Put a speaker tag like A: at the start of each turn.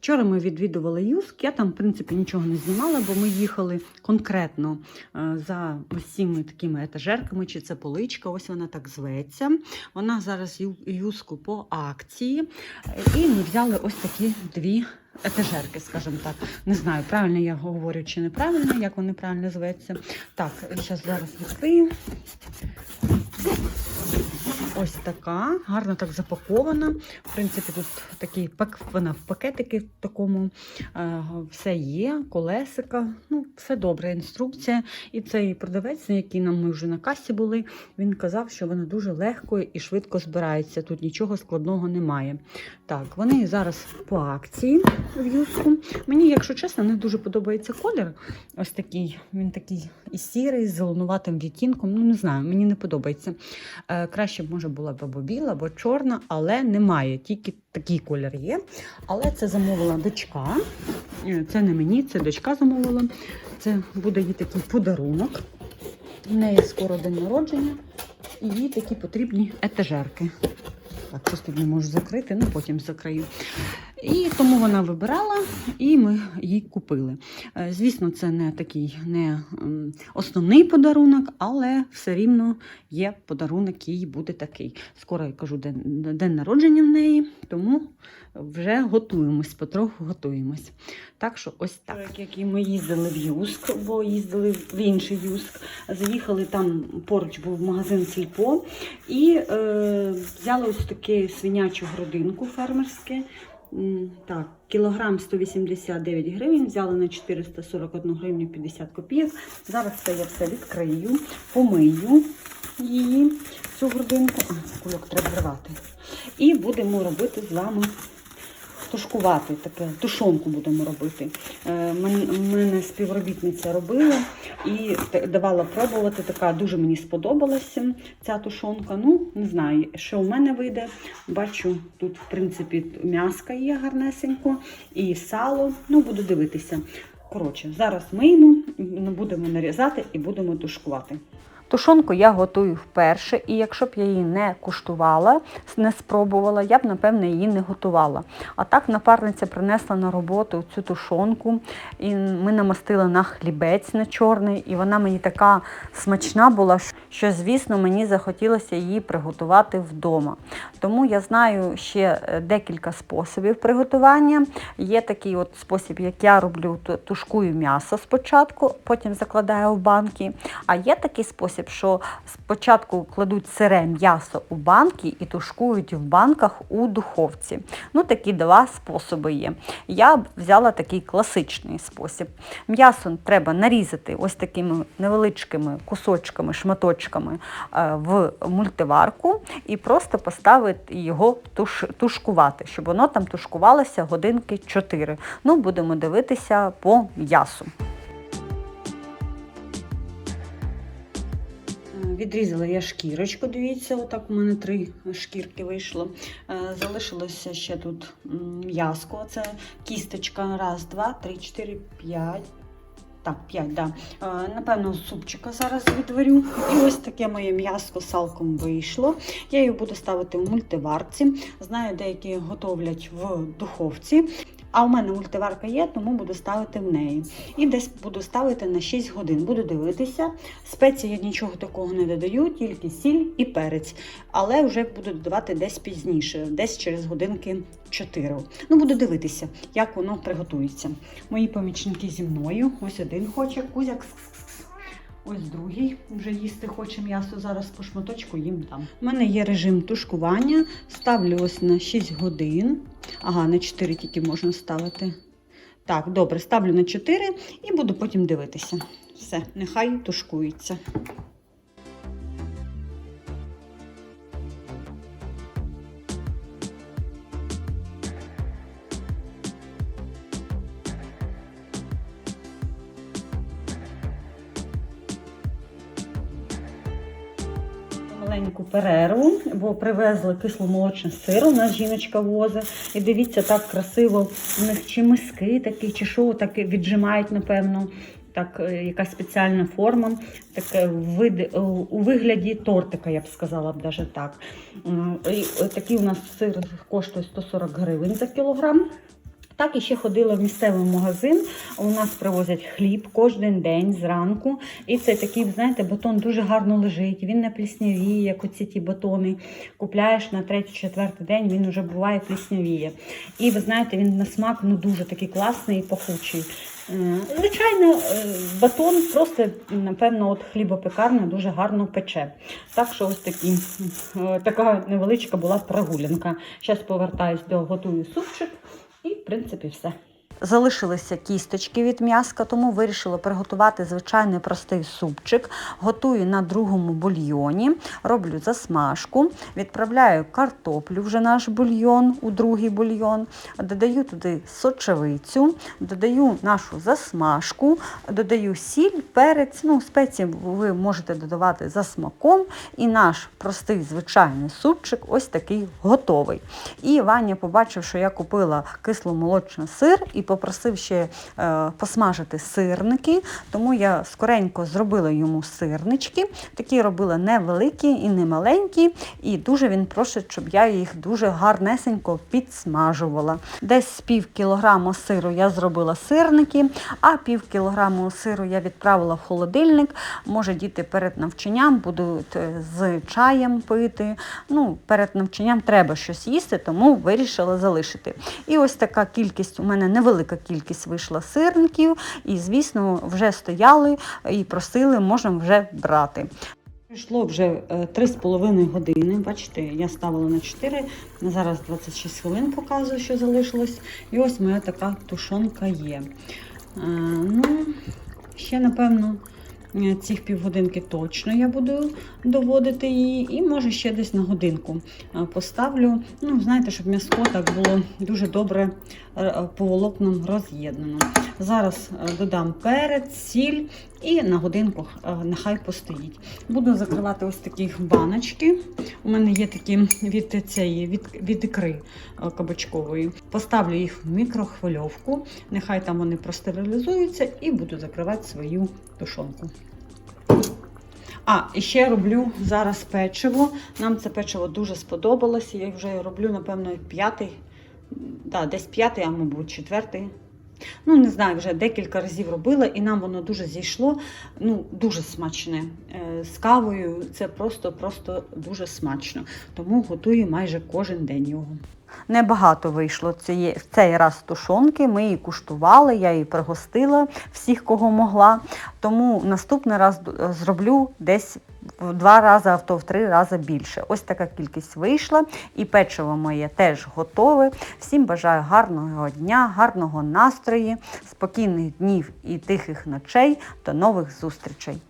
A: Вчора ми відвідували Юск. Я там, в принципі, нічого не знімала, бо ми їхали конкретно е, за ось такими етажерками, чи це поличка, ось вона так зветься. Вона зараз Юску по акції. Е, І ми взяли ось такі дві етажерки, скажімо так. Не знаю, правильно я говорю чи неправильно, як вони правильно зветься. Так, зараз зараз відкрию. Ось така, гарно так запакована. В принципі, тут такий пак, вона в пакетики в такому е, все є, колесика. Ну, все добре, інструкція. І цей продавець, який нам ми вже на касі були, він казав, що вона дуже легко і швидко збирається. Тут нічого складного немає. Так, вони зараз по акції в юску. Мені, якщо чесно, не дуже подобається колір. Ось такий, він такий і сірий, з зеленуватим відтінком. Ну, не знаю, мені не подобається. Е, краще б може була б або біла, або чорна, але немає. Тільки такий колір є. Але це замовила дочка. Е, Це не мені, це дочка замовила. Це буде їй такий подарунок. У неї скоро день народження, і їй такі потрібні етажерки. Так, тут не можу закрити, ну потім закрию. І тому вона вибирала, і ми їй купили. Е, Звісно, це не такий не основний подарунок, але все рівно є подарунок, їй буде такий. Скоро я кажу день, день народження в неї, тому вже готуємось, потроху готуємось. Так що ось так. Як і ми їздили в Юск, бо їздили в інший Юск. Заїхали там поруч був магазин Сільпо і е, взяли ось таке свинячу грудинку фермерське. Так, кілограм 189 гривень, взяли на 441 гривню 50 копійок. Зараз це я все відкрию, помию її, цю грудинку. А, кульок треба зривати. І будемо робити з вами тушкувати, таке, тушонку будемо робити. Е, мене співробітниця робила і давала пробувати. Така дуже мені сподобалася ця тушонка. Ну, не знаю, що в мене вийде. Бачу, тут, в принципі, м'яска є гарнесенько і сало. Ну, буду дивитися. Коротше, зараз миємо, будемо нарізати і будемо тушкувати. Тушонку я готую вперше, і якщо б я її не куштувала, не спробувала, я б, напевне, її не готувала. А так напарниця принесла на роботу цю тушонку, і ми намастили на хлібець на чорний, і вона мені така смачна була, що, звісно, мені захотілося її приготувати вдома. Тому я знаю ще е, декілька способів приготування. Є такий от спосіб, як я роблю, тушкую м'ясо спочатку, потім закладаю в банки. А є такий спосіб, що спочатку кладуть сире м'ясо у банки і тушкують в банках у духовці. Ну, такі два способи є. Я б взяла такий класичний спосіб. М'ясо треба нарізати ось такими невеличкими кусочками, шматочками е, в мультиварку і просто поставити його туш, тушкувати, щоб воно там тушкувалося годинки 4. Ну, будемо дивитися по м'ясу. Відрізала я шкірочку, дивіться, отак у мене три шкірки вийшло. Е, Залишилося ще тут м, м'яско, це кісточка. Раз, два, три, чотири, п'ять. Так, п'ять, да. Е, Напевно, супчика зараз відварю. І ось таке моє м'яско салком вийшло. Я його буду ставити в мультиварці. Знаю, деякі готовлять в духовці. А у мене мультиварка є, тому буду ставити в неї. І десь буду ставити на 6 годин. Буду дивитися. Спеції я нічого такого не додаю, тільки сіль і перець. Але вже буду додавати десь пізніше, десь через годинки 4. Ну, буду дивитися, як воно приготується. Мої помічники зі мною. Ось один хоче кузяк. Ось другий вже їсти хоче м'ясо. Зараз по шматочку їм дам. У мене є режим тушкування. Ставлю ось на 6 годин. Ага, на 4 тільки можна ставити. Так, добре, ставлю на 4 і буду потім дивитися. Все, нехай тушкується. Маленьку перерву, бо привезли кисломолочний сир. У нас жіночка возить. І дивіться, так красиво. У них чи миски такі, чи що, так віджимають, напевно. Так, е, якась спеціальна форма, таке вид, е, у вигляді тортика, я б сказала б даже так. І такий у нас сир коштує 140 гривень за кілограм. Так, і ще ходила в місцевий магазин. У нас привозять хліб кожен день зранку. І це такий, знаєте, батон дуже гарно лежить. Він не пліснявіє, як оці ті батони. Купляєш на третій-четвертий день, він вже буває пліснявіє. І ви знаєте, він на смак ну, дуже такий класний і пахучий. Е, Звичайно, е, батон просто, напевно, от хлібопекарня дуже гарно пече. Так що ось такі, е, така невеличка була прогулянка. Зараз повертаюсь до готую супчик і, в принципі, все. Залишилися кісточки від м'яска, тому вирішила приготувати звичайний простий супчик. Готую на другому бульйоні, роблю засмажку, відправляю картоплю, вже наш бульйон у другий бульйон, додаю туди сочевицю, додаю нашу засмажку, додаю сіль, перець. Ну, спеції ви можете додавати за смаком. І наш простий звичайний супчик ось такий готовий. І Ваня побачив, що я купила кисломолочний сир і попросив ще е, посмажити сирники, тому я скоренько зробила йому сирнички. Такі робила невеликі і не маленькі, і дуже він просить, щоб я їх дуже гарнесенько підсмажувала. Десь пів кілограму сиру я зробила сирники, а пів кілограму сиру я відправила в холодильник. Може, діти перед навчанням будуть е, з чаєм пити. Ну, перед навчанням треба щось їсти, тому вирішила залишити. І ось така кількість у мене невелика кількість вийшла сирників, і, звісно, вже стояли і просили, можемо вже брати. Пройшло вже е, 3,5 години. Бачите, я ставила на 4, зараз 26 хвилин показую, що залишилось. І ось моя така тушонка є. Е, Ну, ще, напевно, е, цих півгодинки точно я буду доводити її, і може ще десь на годинку е, поставлю. Ну, знаєте, щоб м'яско так було дуже добре е, по волокнам роз'єднано. Зараз е, додам перець, сіль і на годинку е, нехай постоїть. Буду закривати ось такі баночки. У мене є такі від цієї від, від ікри е, кабачкової. Поставлю їх в мікрохвильовку, нехай там вони простерилізуються, і буду закривати свою тушонку. А, і ще роблю зараз печиво. Нам це печиво дуже сподобалось. Я вже роблю, напевно, п'ятий, да, десь п'ятий, а мабуть, четвертий. Ну, не знаю, вже декілька разів робила, і нам воно дуже зійшло. Ну, дуже смачне. Е, З кавою це просто, просто дуже смачно. Тому готую майже кожен день його. Небагато вийшло цієї, в цей раз тушонки. Ми її куштували, я її пригостила всіх, кого могла. Тому наступний раз е, зроблю десь в два рази, а то в три рази більше. Ось така кількість вийшла. І печиво моє теж готове. Всім бажаю гарного дня, гарного настрою, спокійних днів і тихих ночей. До нових зустрічей!